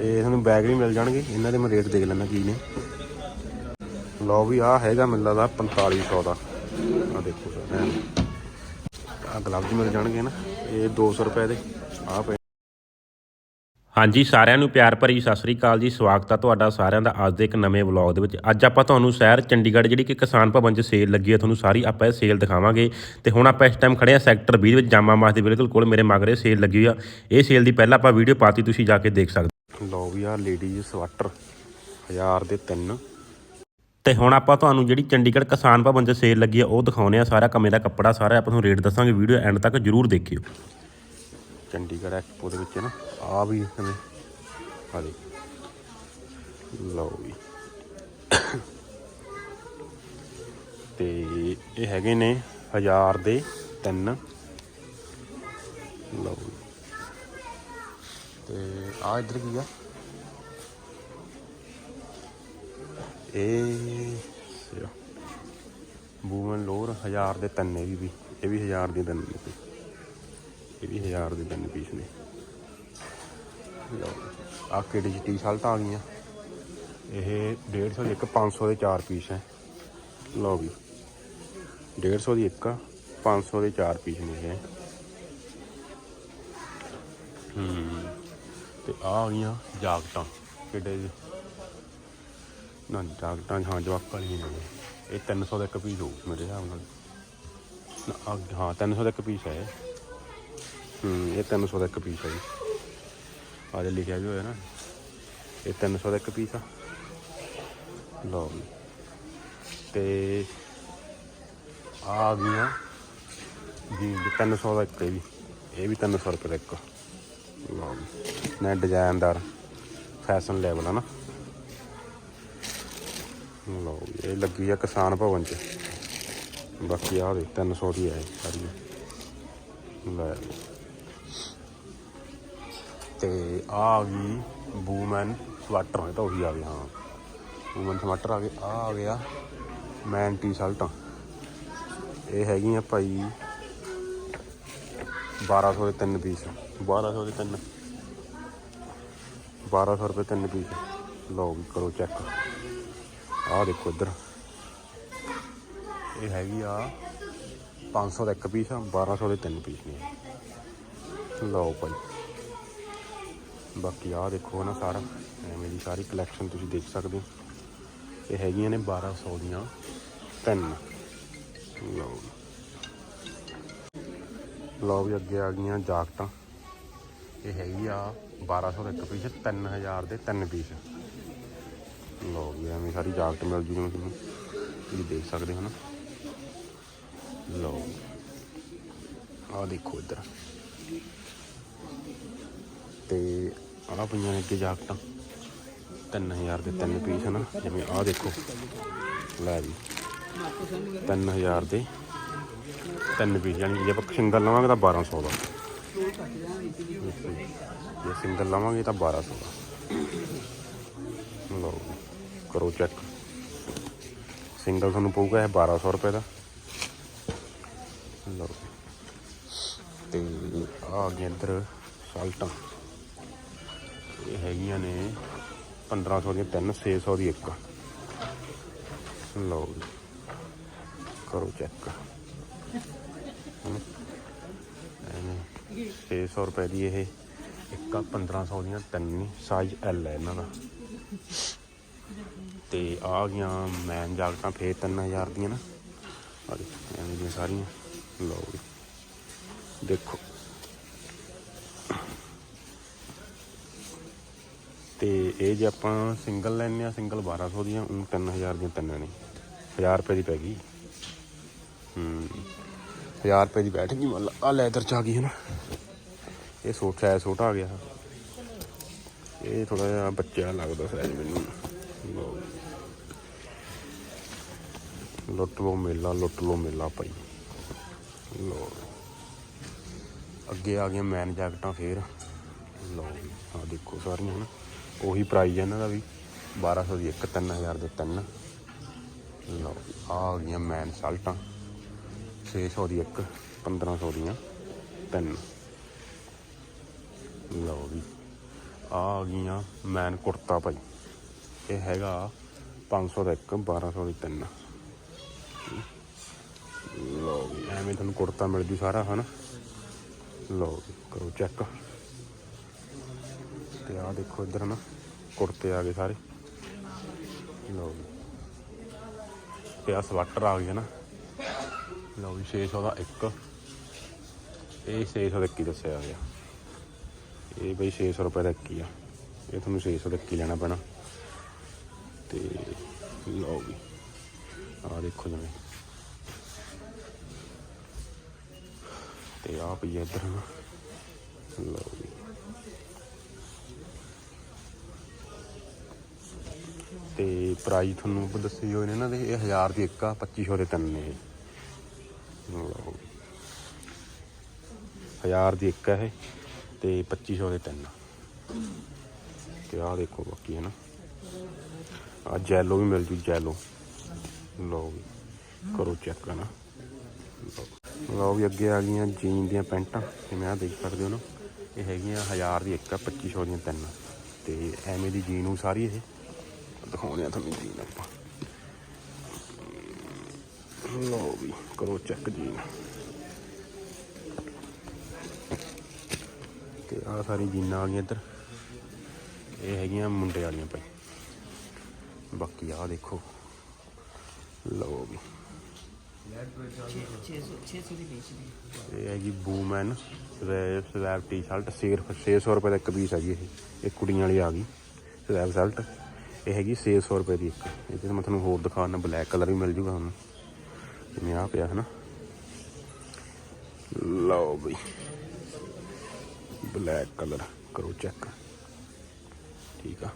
ਤੇ ਤੁਹਾਨੂੰ ਬੈਗ ਵੀ ਮਿਲ ਜਾਣਗੇ। ਇਹਨਾਂ ਦੇ ਮੈਂ ਰੇਟ ਦੇਖ ਲੈਣਾ ਕੀ ਨੇ। ਲਓ ਵੀ ਆ ਹੈਗਾ ਮੈਨੂੰ ਲੱਗਦਾ 4500 ਦਾ। ਆ ਦੇਖੋ ਆ ਗਲਵਜ਼ ਮਿਲ ਜਾਣਗੇ ਨਾ। ਇਹ 200 ਰੁਪਏ ਦੇ। ਆ ਪਏ। ਹਾਂਜੀ, ਸਾਰਿਆਂ ਨੂੰ ਪਿਆਰ ਭਰੀ ਸਤਿ ਸ੍ਰੀ ਅਕਾਲ ਜੀ। ਸਵਾਗਤ ਆ ਤੁਹਾਡਾ ਸਾਰਿਆਂ ਦਾ ਅੱਜ ਦੇ ਇੱਕ ਨਵੇਂ ਵਲੌਗ ਦੇ ਵਿੱਚ। ਅੱਜ ਆਪਾਂ ਤੁਹਾਨੂੰ ਸ਼ਹਿਰ ਚੰਡੀਗੜ੍ਹ, ਜਿਹੜੀ ਕਿ ਕਿਸਾਨ ਭਵਨ 'ਚ ਸੇਲ ਲੱਗੀ ਹੈ, ਤੁਹਾਨੂੰ ਸਾਰੀ ਆਪਾਂ ਇਹ ਸੇਲ ਦਿਖਾਵਾਂਗੇ। ਤੇ ਹੁਣ ਆਪਾਂ ਇਸ ਟਾਈਮ ਖੜੇ ਆ ਸੈਕਟਰ 20 ਵਿੱਚ। ਜਾਮਾ ਮਾਸ ਦੇ ਬਿਲਕੁਲ ਕੋਲ ਮੇਰੇ ਮਗਰੇ ਸੇਲ ਲੱਗੀ ਹੋਈ ਆ। ਇਹ ਸੇਲ ਦੀ ਪਹਿਲਾਂ ਆਪਾਂ ਵੀਡੀਓ ਪਾਤੀ, ਤੁਸੀਂ ਜਾ ਕੇ ਦੇਖ ਸਕਦੇ ਲਓ ਵੀ ਆ ਲੇਡੀਜ਼ ਸਵੈਟਰ 1000 ਦੇ ਤਿੰਨ। ਤੇ ਹੁਣ ਆਪਾਂ ਤੁਹਾਨੂੰ ਜਿਹੜੀ ਚੰਡੀਗੜ੍ਹ ਕਿਸਾਨ ਭਵਨ 'ਚ ਸੇਲ ਲੱਗੀ ਆ, ਉਹ ਦਿਖਾਉਨੇ ਆ ਸਾਰਾ ਕਮੇ ਦਾ ਕੱਪੜਾ, ਸਾਰਾ ਆਪਾਂ ਤੁਹਾਨੂੰ ਰੇਟ ਦੱਸਾਂਗੇ ਵੀਡੀਓ ਐਂਡ ਤੱਕ ਜਰੂਰ ਦੇਖਿਓ। ਚੰਡੀਗੜ੍ਹ ਐਕਸਪੋ ਦੇ ਵਿੱਚ ਨਾ ਆ ਵੀ ਹਮੇ ਆ ਦੇ ਲਓ ਵੀ। ਤੇ ਇਹ ਹੈਗੇ ਨੇ 1000 ਦੇ ਤਿੰਨ। ਲਓ ਵੀ। ਤੇ ਆ ਇੱਧਰ ਕੀ ਆ? ਇਹ ਸਿਆ। ਬੂਮਨ ਲੋਰ 1000 ਦੇ ਤਿੰਨ ਇਹ ਵੀ। ਇਹ ਵੀ 1000 ਦੇ ਤਿੰਨ ਨੇ ਇਹ ਵੀ 1000 ਦੇ ਤਿੰਨ ਪੀਸ ਨੇ। ਲਓ ਆ ਕਿਹੜੀ ਟੀ ਸ਼ਰਟਾਂ ਆ ਗਈਆਂ? ਇਹ 150 ਦੀ ਇੱਕ 500 ਦੇ ਚਾਰ ਪੀਸ ਹੈ। ਲਓ ਵੀ 150 ਦੀ ਇੱਕ 500 ਦੇ ਚਾਰ ਪੀਸ ਨੇ ਇਹ। ਹੂੰ। ਤੇ ਆ ਆ ਗਈਆਂ ਜਾਕਟਾਂ ਕਿੱਡੇ ਜੀ? ਨਾ ਜਾਕਟਾਂ ਹਾਂ ਜਵਾਕ ਵਾਲੀਆਂ ਨੇ। ਇਹ 300 ਦਾ ਇੱਕ ਪੀਸ ਹੋਊ ਮੇਰੇ ਹਿਸਾਬ ਨਾਲ। ਨਾ, ਆਹ, ਹਾਂ 300 ਦਾ ਇੱਕ ਪੀਸ ਹੈ ਇਹ। ਹੂੰ ਇਹ 300 ਦਾ ਇੱਕ ਪੀਸ ਹੈ ਜੀ। ਆ ਜੇ ਲਿਖਿਆ ਵੀ ਹੋਇਆ ਨਾ ਇਹ 300 ਦਾ ਇੱਕ ਪੀਸ ਆ। ਲਓ ਜੀ। ਤੇ ਆਹ ਆ ਗਈਆਂ ਜੀ 300 ਦਾ ਇੱਕ ਇਹ ਵੀ ਇਹ ਵੀ 300 ਰੁਪਏ ਦਾ ਇੱਕ। ਲਓ ਜੀ ਨਾ ਡਿਜ਼ਾਈਨਦਾਰ ਫੈਸ਼ਨ ਲੈਵਲ ਹੈ ਨਾ। ਲਓ ਜੀ, ਇਹ ਲੱਗੀ ਆ ਕਿਸਾਨ ਭਵਨ ਚ। ਬਾਕੀ ਆਹ ਦੇ 300 ਦੀ ਹੈ ਸਾਰੀ। ਲੈ। ਤੇ ਆ ਆ ਗਈ ਬੂਮੈਨ ਸਵੈਟਰ ਇਹ ਤਾਂ ਉਹੀ ਆ ਗਿਆ ਹਾਂ। ਬੂਮੈਨ ਸਵੈਟਰ ਆ ਗਏ ਆ ਆ ਗਿਆ ਮੈਨ ਟੀ ਸ਼ਰਟਾਂ ਇਹ ਹੈਗੀਆਂ ਭਾਈ 1200 ਦੇ ਤਿੰਨ ਪੀਸ 1200 ਦੇ ਤਿੰਨ। 1200 ਰੁਪਏ ਤਿੰਨ ਪੀਸ। ਲਓ ਵੀ ਕਰੋ ਚੈੱਕ ਆਹ ਦੇਖੋ ਇੱਧਰ। ਇਹ ਹੈਗੀ ਆ 500 ਦਾ ਇੱਕ ਪੀਸ ਆ 1200 ਦੇ ਤਿੰਨ ਪੀਸ ਨੇ। ਲਓ ਭਾਈ। ਬਾਕੀ ਆਹ ਦੇਖੋ ਨਾ ਸਾਰਾ। ਮੇਰੀ ਸਾਰੀ ਕਲੈਕਸ਼ਨ ਤੁਸੀਂ ਦੇਖ ਸਕਦੇ ਹੋ। ਇਹ ਹੈਗੀਆਂ ਨੇ 1200 ਦੀਆਂ ਤਿੰਨ। ਲਓ। ਲਓ ਵੀ ਅੱਗੇ ਆ ਗਈਆਂ ਜਾਕਟਾਂ। ਇਹ ਹੈਗੀ ਆ 1200 ਦਾ ਇੱਕ ਪੀਸ 3000 ਦੇ ਤਿੰਨ ਪੀਸ। ਲਓ ਵੀ ਐਵੇਂ ਸਾਰੀ ਜਾਕਟ ਮਿਲ ਜੂਗੀ ਤੁਹਾਨੂੰ। ਤੁਸੀਂ ਦੇਖ ਸਕਦੇ ਹੋ ਨਾ। ਲਓ ਆਹ ਦੇਖੋ ਇੱਧਰ। ਤੇ ਆਹ ਪਈਆਂ ਨੇ ਅੱਗੇ ਜਾਕਟਾਂ 3000 ਦੇ ਤਿੰਨ ਪੀਸ ਹਨ, ਜਿਵੇਂ ਆਹ ਦੇਖੋ। ਲੈ ਜੀ। 3000 ਦੇ ਤਿੰਨ ਪੀਸ, ਯਾਨੀ ਜੇ ਆਪਾਂ ਸਿੰਗਲ ਲਵਾਂਗੇ ਤਾਂ 1200 ਦਾ। ਜੇ ਸਿੰਗਲ ਲਵਾਂਗੇ ਤਾਂ 1200 ਦਾ ਲਓ ਜੀ, ਕਰੋ ਚੈੱਕ ਸਿੰਗਲ ਤੁਹਾਨੂੰ ਪਊਗਾ ਇਹ 1200 ਰੁਪਏ ਦਾ। ਲਓ ਤੇ ਆ ਗਏ ਇੱਧਰ ਸਾਲਟਾਂ। ਇਹ ਹੈਗੀਆਂ ਨੇ 1500 ਦੀਆਂ ਤਿੰਨ 600 ਦੀ ਇੱਕ। ਲਓ ਜੀ। ਕਰੋ ਚੈੱਕ ਐਵੇਂ 600 ਰੁਪਏ ਦੀ ਇਹ ਇੱਕ ਆ 1500 ਦੀਆਂ ਤਿੰਨ ਨੇ ਸਾਈਜ਼ ਐਲ ਹੈ ਇਹਨਾਂ ਦਾ। ਤੇ ਆ ਗਈਆਂ ਮੈਨ ਜਾਕਟਾਂ ਫੇਰ 3000 ਦੀਆਂ ਨਾ। ਆ ਐਵੇਂ ਦੀਆਂ ਸਾਰੀਆਂ। ਲਓ ਜੀ ਦੇਖੋ। ਤੇ ਇਹ ਜੇ ਆਪਾਂ ਸਿੰਗਲ ਲੈਣੇ ਆ ਸਿੰਗਲ 1200 ਦੀਆਂ, ਉਹ 3000 ਦੀਆਂ ਤਿੰਨ ਨੇ। 1000 ਰੁਪਏ ਦੀ ਪੈ ਗਈ। ਹੂੰ। 1000 ਰੁਪਏ ਦੀ ਬੈਠ ਗਈ ਮੰਨ ਆ ਲੈਦਰ ਚ ਆ ਗਈ ਹੈ ਨਾ। ਇਹ ਸੋਟ ਸਾਈਜ਼ ਛੋਟਾ ਆ ਗਿਆ। ਇਹ ਥੋੜਾ ਜਿਹਾ ਬੱਚਾ ਲੱਗਦਾ ਸਾਈਜ਼ ਮੈਨੂੰ। ਲਓ। ਲੁੱਟ ਲੋ ਮੇਲਾ, ਲੁੱਟ ਲੋ ਮੇਲਾ ਭਾਈ। ਲੋ ਅੱਗੇ ਆ ਗਈਆਂ ਮੈਨ ਜੈਕਟਾਂ ਫੇਰ। ਲਓ ਆ ਦੇਖੋ ਸਾਰੀਆਂ ਹਨ। ਉਹੀ ਪ੍ਰਾਈਸ ਹੈ ਇਹਨਾਂ ਦਾ ਵੀ। 1200 ਦੀ ਇੱਕ 3000 ਦੇ ਤਿੰਨ। ਲਓ ਆ ਗਈਆਂ ਮੈਨ ਸ਼ਰਟਾਂ 600 ਦੀ ਇੱਕ 1500 ਦੀਆਂ ਤਿੰਨ। ਲਓ ਵੀ ਆ ਆ ਗਈਆਂ ਮੈਨ ਕੁੜਤਾ ਭਾਈ। ਇਹ ਹੈਗਾ 500 ਦਾ ਇੱਕ 1200 ਦੀ ਤਿੰਨ। ਲਓ ਵੀ ਐਵੇਂ ਤੁਹਾਨੂੰ ਕੁੜਤਾ ਮਿਲ ਜੂ ਸਾਰਾ, ਹਨ? ਲਓ ਵੀ ਕਰੋ ਚੈੱਕ ਤੇ ਆ ਦੇਖੋ ਇੱਧਰ ਨਾ ਕੁੜਤੇ ਆ ਗਏ ਸਾਰੇ। ਲਓ ਵੀ ਤੇ ਆ ਸਵੈਟਰ ਆ ਗਿਆ ਨਾ ਲਓ ਵੀ 600 ਦਾ ਇੱਕ ਇਹ 600 ਦਾ ਇੱਕ ਦੱਸਿਆ ਗਿਆ ਇਹ ਬਈ 600 ਰੁਪਏ ਦਾ ਇੱਕ ਆ ਇਹ ਤੁਹਾਨੂੰ 600 ਦਾ ਇੱਕ ਲੈਣਾ ਪੈਣਾ ਤੇ ਲਓ ਵੀ ਆ ਦੇਖੋ ਜਿਵੇਂ ਤੇ ਆ ਪਈ ਇੱਧਰ ਲਓ ਵੀ ਤੇ ਪ੍ਰਾਈਸ ਤੁਹਾਨੂੰ ਦੱਸੇ ਹੋਏ ਨੇ ਇਹਨਾਂ ਦੇ ਇਹ 1000 ਦੀ ਇੱਕ ਆ 2500 ਦੇ ਤਿੰਨ ਨੇ ਇਹ ਲਓ ਵੀ। ਹਜ਼ਾਰ ਦੀ ਇੱਕ ਹੈ ਇਹ ਤੇ 2500 ਦੇ ਤਿੰਨ ਤੇ ਆਹ ਦੇਖੋ ਬਾਕੀ ਹੈ ਨਾ। ਆ ਜੈਲੋ ਵੀ ਮਿਲ ਜੂ, ਜੈਲੋ। ਲਓ ਵੀ, ਕਰੋ ਚੈੱਕ ਨਾ। ਲਓ। ਲਓ ਵੀ ਅੱਗੇ ਆ ਗਈਆਂ ਜੀਨ ਦੀਆਂ ਪੈਂਟਾਂ, ਜਿਵੇਂ ਆ ਦੇਖ ਸਕਦੇ ਹੋ ਨਾ। ਇਹ ਹੈਗੀਆਂ 1000 ਦੀ ਇੱਕ ਆ 2500 ਦੀਆਂ ਤਿੰਨ ਤੇ ਐਵੇਂ ਦੀ ਜੀਨ ਉਹ ਸਾਰੀ ਇਹ। ਦਿਖਾਉਂਦੇ ਆ ਤੁਹਾਨੂੰ ਜੀਨ ਆਪਾਂ। ਲਓ ਵੀ ਕਰੋ ਚੈੱਕ ਜੀਨ ਤੇ ਆ ਸਾਰੀ ਜੀਨਾਂ ਆ ਗਈਆਂ ਇੱਧਰ। ਇਹ ਹੈਗੀਆਂ ਮੁੰਡੇ ਵਾਲੀਆਂ ਭਾਈ। ਬਾਕੀ ਆ ਦੇਖੋ। ਲਓ ਵੀ। ਇਹ ਹੈਗੀ ਬੂਮੈਨ ਸਲੈਬ ਟੀ-ਸ਼ਰਟ ਸਿਰਫ 600 ਰੁਪਏ ਦਾ ਇੱਕ ਪੀਸ ਹੈਗੀ ਇਹ। ਇਹ ਕੁੜੀਆਂ ਵਾਲੀ ਆ ਗਈ। ਸਲੈਬ ਸ਼ਰਟ ਇਹ ਹੈਗੀ 600 ਰੁਪਏ ਦੀ ਇੱਕ। ਇਹ ਤੇ ਮੈਂ ਤੁਹਾਨੂੰ ਹੋਰ ਦਿਖਾਉਣਾ ਬਲੈਕ ਕਲਰ ਵੀ ਮਿਲ ਜੂਗਾ ਤੁਹਾਨੂੰ। ਜਿਵੇਂ ਆ ਪਿਆ ਹੈ ਨਾ ਲਓ ਬਈ। ਬਲੈਕ ਕਲਰ ਕਰੋ ਚੈੱਕ ਠੀਕ ਆ?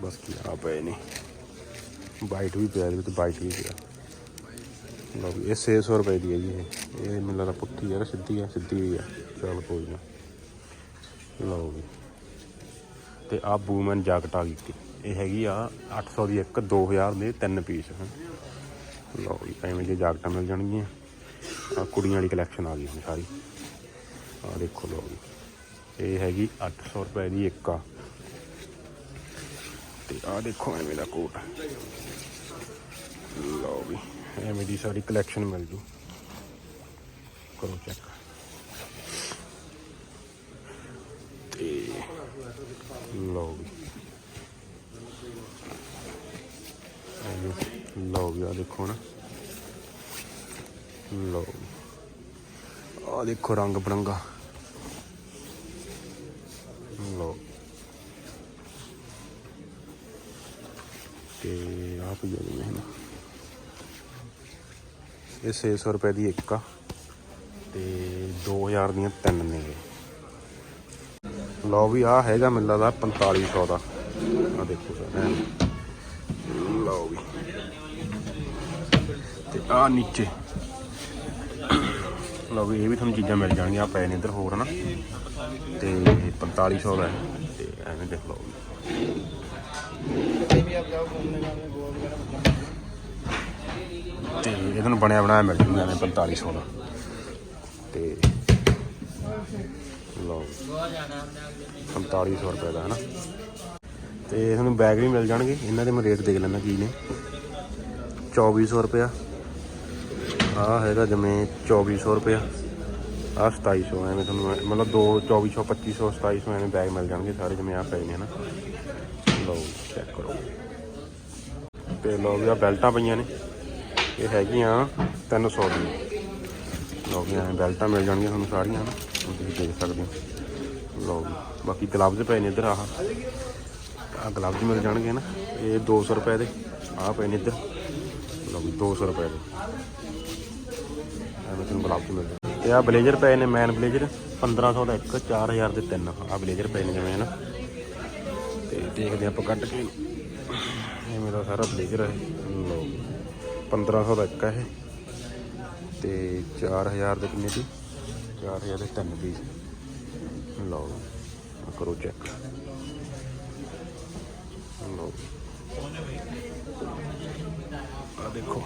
ਬਸ ਕੀ ਆ ਪਏ ਨੇ। ਵਾਈਟ ਵੀ ਪਿਆ ਇਹਦੇ ਵਿੱਚ ਵਾਈਟ ਵੀ ਪਿਆ। ਲਓ ਵੀ ਇਹ 600 ਰੁਪਏ ਦੀ ਹੈ ਜੀ ਇਹ। ਇਹ ਮੈਨੂੰ ਲੱਗਦਾ ਪੁੱਠੀ ਯਾਰ ਸਿੱਧੀ ਆ, ਸਿੱਧੀ ਵੀ ਆ। ਚਲ ਕੋਈ ਨਾ। ਲਓ ਵੀ ਤੇ ਆ ਬੂਮਨ ਜਾਕਟ ਆ ਗਈ ਇਹ ਹੈਗੀ ਆ 800 ਦੀ ਇੱਕ 2000 ਦੇ ਤਿੰਨ ਪੀਸ। ਹਨ ਲਓ ਜੀ, ਐਵੇਂ ਦੀ ਜਾਕਟਾਂ ਮਿਲ ਜਾਣਗੀਆਂ। ਆ ਕੁੜੀਆਂ ਵਾਲੀ ਕਲੈਕਸ਼ਨ ਆ ਗਈ ਹੁਣ ਸਾਰੀ। ਆ ਦੇਖੋ ਲਓ ਜੀ, ਇਹ ਹੈਗੀ 800 ਰੁਪਏ ਦੀ ਇੱਕ ਆ। ਤੇ ਆ ਦੇਖੋ ਐਵੇਂ ਦਾ ਕੋਟ। ਲਓ ਵੀ, ਐਵੇਂ ਦੀ ਸਾਰੀ ਕਲੈਕਸ਼ਨ ਮਿਲ ਜੂ। ਕਰੋ ਚੈੱਕ ਤੇ ਲਓ ਵੀ ਲਓ ਵੀ ਆ ਦੇਖੋ ਨਾ। ਲਓ ਆ ਦੇਖੋ ਰੰਗ ਬਰੰਗਾ ਲਓ। ਤੇ ਆ ਪਈ ਆ ਜਿਵੇਂ ਨਾ ਇਹ 600 ਰੁਪਏ ਦੀ ਇੱਕ ਆ। ਤੇ 2000 ਦੀਆਂ ਤਿੰਨ ਨੇ ਲਓ ਵੀ ਆ ਹੈਗਾ ਮੈਨੂੰ ਲੱਗਦਾ 4500 ਦਾ। ਆ ਦੇਖੋ ਸਰ ਲਓ ਵੀ। ਤੇ ਆ ਨੀਚੇ। ਲਓ ਵੀ ਇਹ ਵੀ ਤੁਹਾਨੂੰ ਚੀਜ਼ਾਂ ਮਿਲ ਜਾਣਗੀਆਂ ਆ ਪਏ ਨੇ ਇੱਧਰ ਹੋਰ ਹਨਾ। ਤੇ 4500 ਦਾ ਹੈ, ਤੇ ਐਵੇਂ ਦੇਖ ਲਓ। ਤੇ ਇਹ ਤੁਹਾਨੂੰ ਬਣਿਆ ਬਣਾਇਆ ਮਿਲ ਜੂਗਾ ਐਵੇਂ 4500 ਦਾ। ਤੇ ਲਓ 4500 ਰੁਪਏ ਦਾ ਹੈ ਨਾ ਤੇ ਤੁਹਾਨੂੰ ਬੈਗ ਵੀ ਮਿਲ ਜਾਣਗੇ, ਇਹਨਾਂ ਦੇ ਮੈਂ ਰੇਟ ਦੇਖ ਲੈਣਾ ਕੀ ਨੇ। 2400 ਰੁਪਇਆ। ਆ ਹੈਗਾ ਜਿਵੇਂ 2400 ਰੁਪਇਆ। ਆ 2700 ਐਵੇਂ ਤੁਹਾਨੂੰ ਮਤਲਬ ਦੋ 2400 2500 2700 ਐਵੇਂ ਬੈਗ ਮਿਲ ਜਾਣਗੇ ਸਾਰੇ ਜਿਵੇਂ ਆ ਪਏ ਨੇ ਹਨਾ। ਲਓ ਚੈੱਕ ਕਰੋ। ਤੇ ਲਓ ਵੀ ਆ ਬੈਲਟਾਂ ਪਈਆਂ ਨੇ। ਇਹ ਹੈਗੀਆਂ 300 ਦੀਆਂ। ਲਓ ਵੀ ਐਵੇਂ ਬੈਲਟਾਂ ਮਿਲ ਜਾਣਗੀਆਂ ਤੁਹਾਨੂੰ ਸਾਰੀਆਂ ਹਨਾ। ਹੁਣ ਤੁਸੀਂ ਦੇਖ ਸਕਦੇ ਹੋ। ਲਓ ਵੀ, ਬਾਕੀ ਗਲਵਜ਼ ਪਏ ਨੇ ਇੱਧਰ ਆਹ। ਆ ਗਲਵਜ਼ ਮਿਲ ਜਾਣਗੇ ਨਾ ਇਹ 200 ਰੁਪਏ ਦੇ ਆ ਪਏ ਨੇ ਇੱਧਰ। ਲਓ ਵੀ 200 ਰੁਪਏ ਦੇ। ਐਵੇਂ ਤੁਹਾਨੂੰ ਗਲਵਜ਼ ਮਿਲ ਜਾਣਗੇ ਤੇ ਆ ਬਲੇਜ਼ਰ ਪਏ ਨੇ ਮੈਨ ਬਲੇਜ਼ਰ। 1500 ਦਾ ਇੱਕ 4000 ਦੇ ਤਿੰਨ। ਆ ਬਲੇਜ਼ਰ ਪਏ ਨੇ ਜਿਵੇਂ, ਹਨਾ। ਤੇ ਦੇਖਦੇ ਆਪਾਂ ਕੱਢ ਕੇ। ਇਹ ਮੇਰਾ ਸਾਰਾ ਬਲੇਜ਼ਰ ਹੈ ਲਓ 1500 ਦਾ ਇੱਕ ਹੈ ਇਹ। ਤੇ 4000 ਦੇ ਕਿੰਨੇ ਦੀ? 4000 ਦੇ ਤਿੰਨ ਪੀਸ ਲਓ ਆਹ ਕਰੋ ਚੈੱਕ ਲਓ। ਆ ਦੇਖੋ।